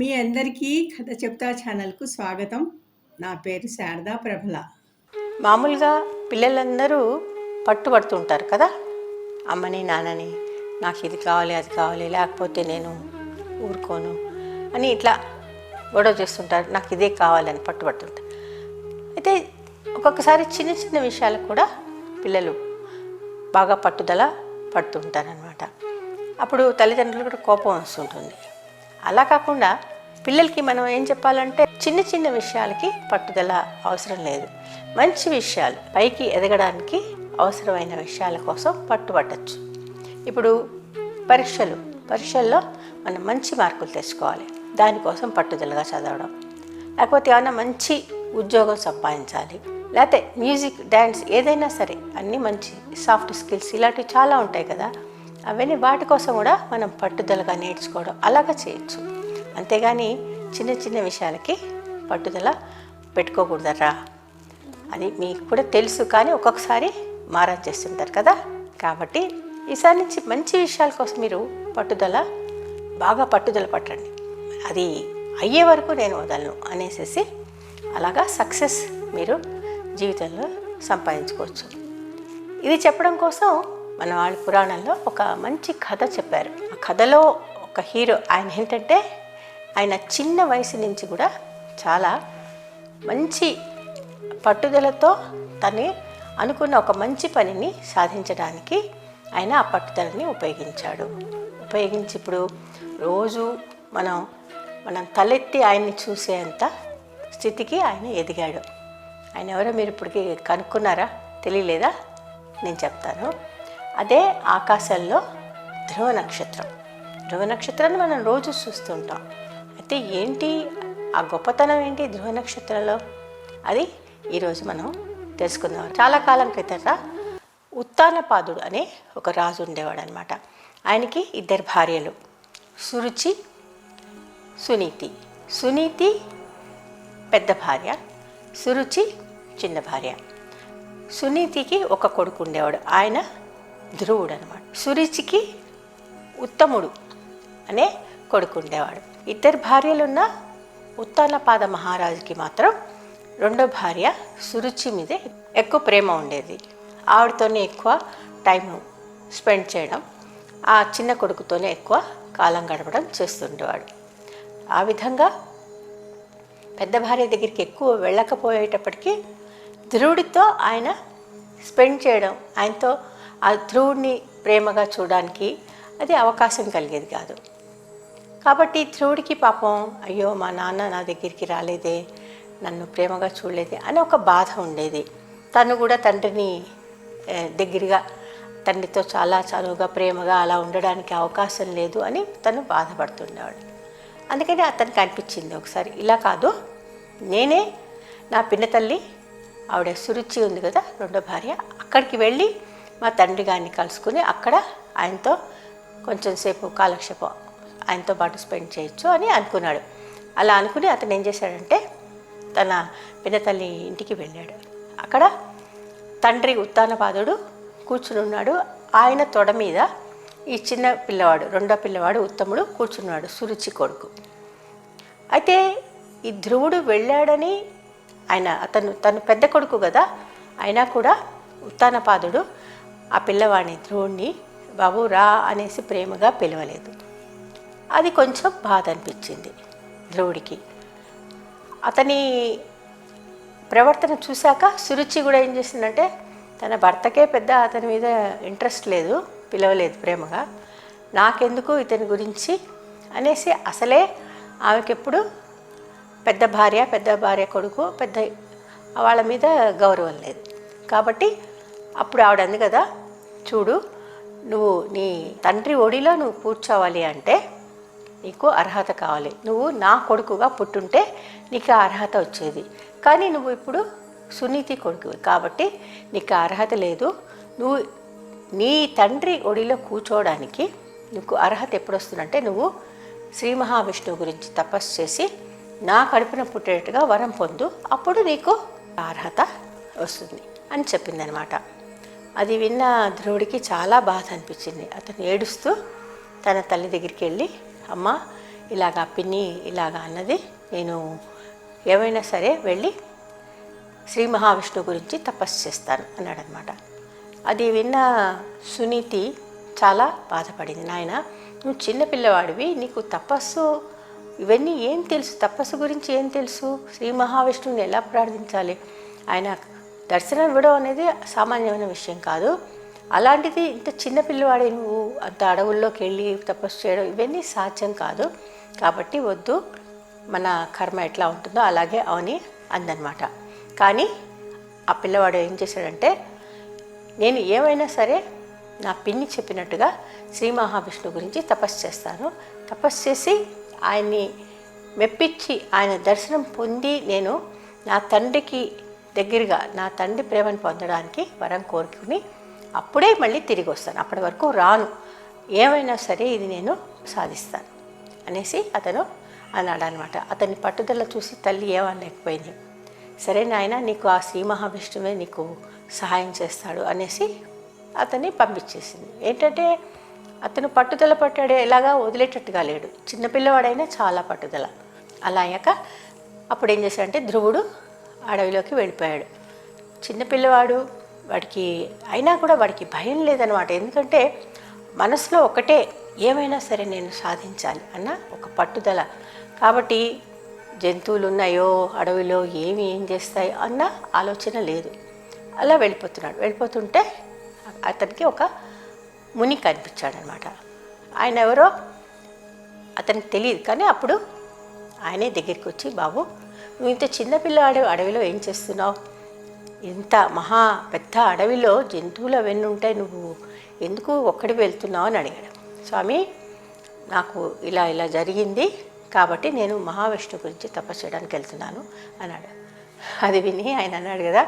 మీ అందరికీ కథ చెప్తా ఛానల్కు స్వాగతం. నా పేరు శారదా ప్రభల. మామూలుగా పిల్లలందరూ పట్టుబడుతుంటారు కదా? అమ్మని నాన్నని నాకు ఇది కావాలి అది కావాలి లేకపోతే నేను ఊరుకోను అని ఇట్లా గొడవ చేస్తుంటారు. నాకు ఇదే కావాలని పట్టుబడుతుంటారు. అయితే ఒక్కొక్కసారి చిన్న చిన్న విషయాలకు కూడా పిల్లలు బాగా పట్టుదల పడుతుంటారనమాట అప్పుడు తల్లిదండ్రులు కూడా కోపం వస్తుంటుంది. అలా కాకుండా పిల్లలకి మనం ఏం చెప్పాలంటే చిన్న చిన్న విషయాలకి పట్టుదల అవసరం లేదు. మంచి విషయాలు పైకి ఎదగడానికి అవసరమైన విషయాల కోసం పట్టుబట్టచ్చు. ఇప్పుడు పరీక్షలు. పరీక్షల్లో మనం మంచి మార్కులు తెచ్చుకోవాలి. దానికోసం పట్టుదలగా చదవడం. లేకపోతే ఏమైనా మంచి ఉద్యోగం సంపాదించాలి. లేకపోతే మ్యూజిక్ డ్యాన్స్ ఏదైనా సరే అన్నీ మంచి సాఫ్ట్ స్కిల్స్ ఇలాంటివి చాలా ఉంటాయి కదా. అవన్నీ వాటి కోసం కూడా మనం పట్టుదలగా నేర్చుకోవడం అలాగా చేయొచ్చు. అంతేగాని చిన్న చిన్న విషయాలకి పట్టుదల పెట్టుకోకూడదరా. అది మీకు కూడా తెలుసు కానీ ఒక్కొక్కసారి మారా చేస్తుంటారు కదా. కాబట్టి ఈసారి నుంచి మంచి విషయాల కోసం మీరు పట్టుదల బాగా పట్టుదల పట్టండి. అది అయ్యే వరకు నేను వదలను అనేసేసి అలాగా సక్సెస్ మీరు జీవితంలో సంపాదించుకోవచ్చు. ఇది చెప్పడం కోసం మన వాళ్ళ పురాణంలో ఒక మంచి కథ చెప్పారు. ఆ కథలో ఒక హీరో ఆయన ఏంటంటే ఆయన చిన్న వయసు నుంచి కూడా చాలా మంచి పట్టుదలతో తను అనుకున్న ఒక మంచి పనిని సాధించడానికి ఆయన ఆ పట్టుదలని ఉపయోగించాడు. ఉపయోగించి ఇప్పుడు రోజు మనం మనం తలెత్తి ఆయన్ని చూసేంత స్థితికి ఆయన ఎదిగాడు. ఆయన ఎవరో మీరు ఇప్పటికి కనుక్కున్నారా? తెలియలేదా? నేను చెప్తాను. అదే ఆకాశంలో ధ్రువ నక్షత్రం. ధ్రువ నక్షత్రాన్ని మనం రోజు చూస్తుంటాం. అయితే ఏంటి ఆ గొప్పతనం ఏంటి ధ్రువ నక్షత్రంలో? అది ఈరోజు మనం తెలుసుకుందాం. చాలా కాలం క్రితట ఉత్తానపాదుడు అనే ఒక రాజు ఉండేవాడు అనమాట ఆయనకి ఇద్దరు భార్యలు సురుచి సునీతి. సునీతి పెద్ద భార్య సురుచి చిన్న భార్య. సునీతికి ఒక కొడుకు ఉండేవాడు. ఆయన ధ్రువుడు అనమాట సురుచికి ఉత్తముడు అనే కొడుకు ఉండేవాడు. ఇద్దరు భార్యలున్న ఉత్తానపాద మహారాజుకి మాత్రం రెండో భార్య సురుచి మీదే ఎక్కువ ప్రేమ ఉండేది. ఆవిడతోనే ఎక్కువ టైం స్పెండ్ చేయడం ఆ చిన్న కొడుకుతోనే ఎక్కువ కాలం గడపడం చేస్తుండేవాడు. ఆ విధంగా పెద్ద భార్య దగ్గరికి ఎక్కువ వెళ్ళకపోయేటప్పటికీ ధ్రువుడితో ఆయన స్పెండ్ చేయడం ఆయనతో ఆ ధ్రువుడిని ప్రేమగా చూడడానికి అది అవకాశం కలిగేది కాదు. కాబట్టి ధ్రువుడికి పాపం అయ్యో మా నాన్న నా దగ్గరికి రాలేదే నన్ను ప్రేమగా చూడలేదే అని ఒక బాధ ఉండేది. తను కూడా తండ్రిని దగ్గరగా తండ్రితో చాలా చనువుగా ప్రేమగా అలా ఉండడానికి అవకాశం లేదు అని తను బాధపడుతుండేవాడు. అందుకని అతనికి అనిపించింది ఒకసారి ఇలా కాదు నేనే నా పిన్న తల్లి ఆవిడ సురుచి ఉంది కదా రెండో భార్య అక్కడికి వెళ్ళి మా తండ్రి గారిని కలుసుకుని అక్కడ ఆయనతో కొంచెం సేపు కాలక్షేపం ఆయనతో పాటు స్పెండ్ చేయొచ్చు అని అనుకున్నాడు. అలా అనుకుని అతను ఏం చేశాడంటే తన పిన్నతల్లి ఇంటికి వెళ్ళాడు. అక్కడ తండ్రి ఉత్తానపాదుడు కూర్చుని ఉన్నాడు. ఆయన తొడ మీద ఈ చిన్న పిల్లవాడు రెండో పిల్లవాడు ఉత్తముడు కూర్చున్నాడు సురుచి కొడుకు. అయితే ఈ ధ్రువుడు వెళ్ళాడని ఆయన అతను తను పెద్ద కొడుకు కదా అయినా కూడా ఉత్తానపాదుడు ఆ పిల్లవాడిని ధ్రువుణ్ణి బాబు రా అనేసి ప్రేమగా పిలవలేదు. అది కొంచెం బాధ అనిపించింది ధ్రువుడికి అతని ప్రవర్తన చూశాక సురుచి కూడా ఏం చేసిందంటే తన భర్తకే పెద్ద అతని మీద ఇంట్రెస్ట్ లేదు పిలవలేదు ప్రేమగా. నాకెందుకు ఇతని గురించి? అనేసి అసలే ఆమెకెప్పుడు పెద్ద భార్య పెద్ద భార్య కొడుకు పెద్ద వాళ్ళ మీద గౌరవం లేదు. కాబట్టి అప్పుడు ఆవిడ అంది కదా చూడు నువ్వు నీ తండ్రి ఒడిలో నువ్వు కూర్చోవాలి అంటే నీకు అర్హత కావాలి. నువ్వు నా కొడుకుగా పుట్టుంటే నీకు ఆ అర్హత వచ్చేది. కానీ నువ్వు ఇప్పుడు సునీతి కొడుకు కాబట్టి నీకు అర్హత లేదు. నువ్వు నీ తండ్రి ఒడిలో కూర్చోవడానికి నీకు అర్హత ఎప్పుడు వస్తుందంటే నువ్వు శ్రీ మహావిష్ణువు గురించి తపస్సు చేసి నా కడుపున పుట్టేట్టుగా వరం పొందు. అప్పుడు నీకు అర్హత వస్తుంది అని చెప్పిందనమాట. అది విన్న ధ్రువుడికి చాలా బాధ అనిపించింది. అతను ఏడుస్తూ తన తల్లి దగ్గరికి వెళ్ళి అమ్మ ఇలాగా పిన్ని ఇలాగా అన్నది నేను ఏమైనా సరే వెళ్ళి శ్రీ మహావిష్ణువు గురించి తపస్సు చేస్తాను అన్నాడనమాట అది విన్న సునీతి చాలా బాధపడింది. నాయన నువ్వు చిన్నపిల్లవాడివి నీకు తపస్సు ఇవన్నీ ఏం తెలుసు? తపస్సు గురించి ఏం తెలుసు? శ్రీ మహావిష్ణువుని ఎలా ప్రార్థించాలి? ఆయన దర్శనం ఇవ్వడం అనేది సామాన్యమైన విషయం కాదు. అలాంటిది ఇంత చిన్న పిల్లవాడే నువ్వు అంత అడవుల్లోకి వెళ్ళి తపస్సు చేయడం ఇవన్నీ సాధ్యం కాదు. కాబట్టి వద్దు. మన కర్మ ఎట్లా ఉంటుందో అలాగే అవని అందనమాట. కానీ ఆ పిల్లవాడు ఏం చేశాడంటే నేను ఏమైనా సరే నా పిన్ని చెప్పినట్టుగా శ్రీ మహావిష్ణువు గురించి తపస్సు చేస్తాను. తపస్సు చేసి ఆయన్ని మెప్పించి ఆయన దర్శనం పొంది నేను నా తండ్రికి దగ్గరగా నా తండ్రి ప్రేమను పొందడానికి వరం కోరుకుని అప్పుడే మళ్ళీ తిరిగి వస్తాను. అప్పటి వరకు రాను. ఏమైనా సరే ఇది నేను సాధిస్తాను అనేసి అతను అన్నాడు అనమాట అతని పట్టుదల చూసి తల్లి ఏమనలేకపోయింది. సరే నాయన నీకు ఆ శ్రీ మహావిష్ణువే నీకు సహాయం చేస్తాడు అనేసి అతన్ని పంపించేసింది. ఏంటంటే అతను పట్టుదల పట్టాడు ఎలాగా వదిలేటట్టుగా లేడు. చిన్నపిల్లవాడైనా చాలా పట్టుదల. అలా అయ్యాక అప్పుడు ఏం చేశాడంటే ధ్రువుడు అడవిలోకి వెళ్ళిపోయాడు. చిన్నపిల్లవాడు వాడికి అయినా కూడా వాడికి భయం లేదనమాట ఎందుకంటే మనసులో ఒకటే ఏమైనా సరే నేను సాధించాలి అన్న ఒక పట్టుదల. కాబట్టి జంతువులు ఉన్నాయో అడవిలో ఏమి ఏం చేస్తాయో అన్న ఆలోచన లేదు. అలా వెళ్ళిపోతున్నాడు. వెళ్ళిపోతుంటే అతనికి ఒక ముని కనిపించాడనమాట ఆయన ఎవరో అతనికి తెలియదు. కానీ అప్పుడు ఆయనే దగ్గరికి వచ్చి బాబు నువ్వు ఇంత చిన్నపిల్లాడు అడవిలో ఏం చేస్తున్నావు? ఇంత మహా పెద్ద అడవిలో జంతువులు అవన్నీ ఉంటాయి నువ్వు. ఎందుకు ఒక్కడి వెళ్తున్నావు అని అడిగాడు. స్వామి నాకు ఇలా ఇలా జరిగింది కాబట్టి నేను మహావిష్ణు గురించి తపస్సు చేయడానికి వెళ్తున్నాను అన్నాడు. అది విని ఆయన అన్నాడు కదా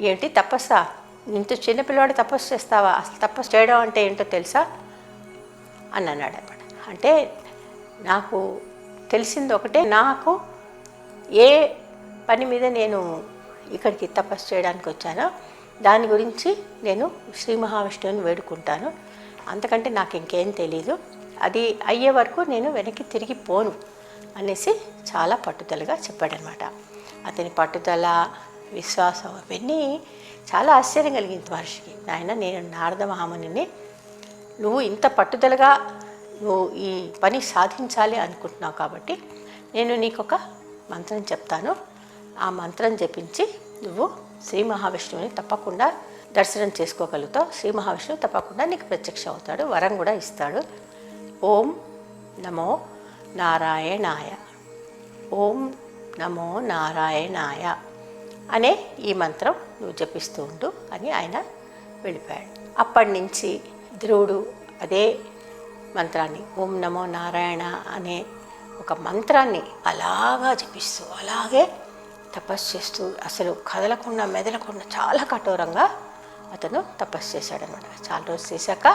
ఏంటి తపస్సా? ఇంత చిన్నపిల్లవాడు తపస్సు చేస్తావా? అసలు తపస్సు చేయడం అంటే ఏంటో తెలుసా? అని అన్నాడు అనమాట అంటే నాకు తెలిసింది ఒకటే నాకు ఏ పని మీద నేను ఇక్కడికి తపస్సు చేయడానికి వచ్చానో దాని గురించి నేను శ్రీ మహావిష్ణువుని వేడుకుంటాను. అంతకంటే నాకు ఇంకేం తెలీదు. అది అయ్యే వరకు నేను వెనక్కి తిరిగి పోను అనేసి చాలా పట్టుదలగా చెప్పాడనమాట. అతని పట్టుదల విశ్వాసం అవన్నీ చాలా ఆశ్చర్యం కలిగింది మహర్షికి. నాయన నేను నారద మహామునిని నువ్వు ఇంత పట్టుదలగా నువ్వు ఈ పని సాధించాలి అనుకుంటున్నావు కాబట్టి నేను నీకు ఒక మంత్రం చెప్తాను. ఆ మంత్రం జపించి నువ్వు శ్రీ మహావిష్ణువుని తప్పకుండా దర్శనం చేసుకోగలుగుతావు. శ్రీ మహావిష్ణువు తప్పకుండా నీకు ప్రత్యక్ష అవుతాడు వరం కూడా ఇస్తాడు. ఓం నమో నారాయణాయ. ఓం నమో నారాయణాయ అనే ఈ మంత్రం నువ్వు జపిస్తూ ఉండు అని ఆయన వెళ్ళిపోయాడు. అప్పటి నుంచి ధ్రువుడు అదే మంత్రాన్ని ఓం నమో నారాయణ అనే ఒక మంత్రాన్ని అలాగా జపిస్తూ అలాగే తపస్సు చేస్తూ అసలు కదలకుండా మెదలకుండా చాలా కఠోరంగా అతను తపస్సు చేశాడనమాట చాలా రోజులు చేశాక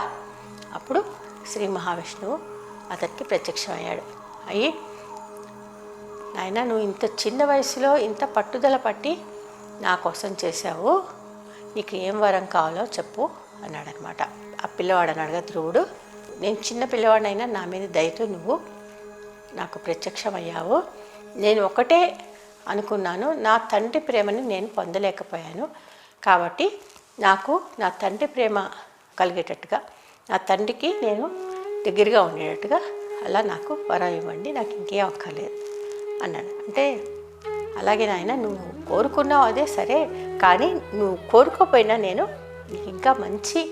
అప్పుడు శ్రీ మహావిష్ణువు అతనికి ప్రత్యక్షమయ్యాడు. అయ్యి నాయన నువ్వు ఇంత చిన్న వయసులో ఇంత పట్టుదల పట్టి నా కోసం చేశావు. నీకు ఏం వరం కావాలో చెప్పు అన్నాడనమాట ఆ పిల్లవాడు అన్నాడుగా ధ్రువుడు నేను చిన్న పిల్లవాడినైనా నా మీద దయతో నువ్వు నాకు ప్రత్యక్షమయ్యావో. నేను ఒకటే అనుకున్నాను. నా తండ్రి ప్రేమని నేను పొందలేకపోయాను. కాబట్టి నాకు నా తండ్రి ప్రేమ కలిగేటట్టుగా నా తండ్రికి నేను దగ్గరగా ఉండేటట్టుగా అలా నాకు వరం ఇవ్వండి. నాకు ఇంకేం అక్కర్లేదు అన్నాడు. అంటే అలాగే నాయన నువ్వు కోరుకున్నావు అదే సరే కానీ నువ్వు కోరుకోపోయినా నేను నీకు ఇంకా మంచి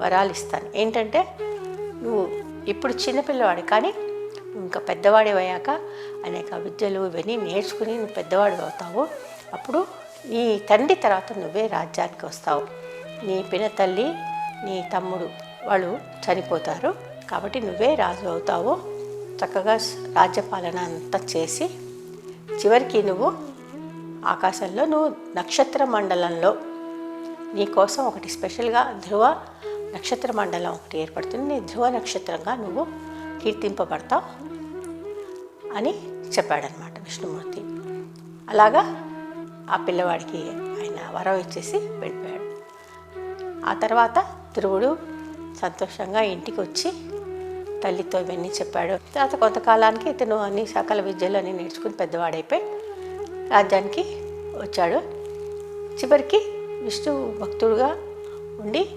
వరాలు ఇస్తాను. ఏంటంటే నువ్వు ఇప్పుడు చిన్నపిల్లవాడు కానీ ఇంకా పెద్దవాడి అయ్యాక అనేక విద్యలు ఇవన్నీ నేర్చుకుని నువ్వు పెద్దవాడు అవుతావు. అప్పుడు నీ తండ్రి తర్వాత నువ్వే రాజ్యానికి వస్తావు. నీ పినతల్లి నీ తమ్ముడు వాళ్ళు చనిపోతారు. కాబట్టి నువ్వే రాజు అవుతావు. చక్కగా రాజ్యపాలన అంతా చేసి చివరికి నువ్వు ఆకాశంలో నువ్వు నక్షత్ర మండలంలో నీ కోసం ఒకటి స్పెషల్గా ధ్రువ నక్షత్ర మండలం ఒకటి ఏర్పడుతుంది. నీ ధ్రువ నక్షత్రంగా నువ్వు కీర్తింపబడతావు అని చెప్పాడనమాట విష్ణుమూర్తి. అలాగా ఆ పిల్లవాడికి ఆయన వరం ఇచ్చేసి వెళ్ళిపోయాడు. ఆ తర్వాత ధ్రువుడు సంతోషంగా ఇంటికి వచ్చి తల్లితో ఇవన్నీ చెప్పాడు. తర్వాత కొంతకాలానికి ఇతను అన్ని సకల విద్యలు అన్నీ నేర్చుకుని పెద్దవాడైపోయి రాజ్యానికి వచ్చాడు. చివరికి విష్ణు భక్తుడుగా ఉండి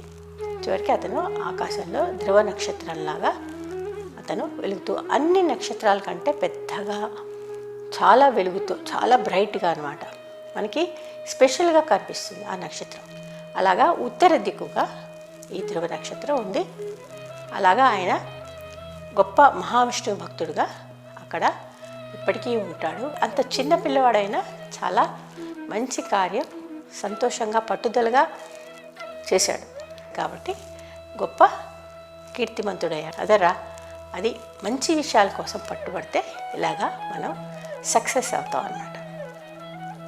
చివరికి అతను ఆకాశంలో ధ్రువ నక్షత్రంలాగా అతను వెలుగుతూ అన్ని నక్షత్రాల కంటే పెద్దగా చాలా వెలుగుతూ చాలా బ్రైట్గా అనమాట మనకి స్పెషల్గా కనిపిస్తుంది ఆ నక్షత్రం. అలాగా ఉత్తర దిక్కుగా ఈ ధ్రువ నక్షత్రం ఉంది. అలాగా ఆయన గొప్ప మహావిష్ణువు భక్తుడుగా అక్కడ ఇప్పటికీ ఉంటాడు. అంత చిన్న పిల్లవాడైనా చాలా మంచి కార్యం సంతోషంగా పట్టుదలగా చేశాడు. కాబట్టి గొప్ప కీర్తిమంతుడయ్యాడు. అదరా అది మంచి విషయాల కోసం పట్టుబడితే ఇలాగా మనం సక్సెస్ అవుతాం అన్నమాట.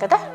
కదా?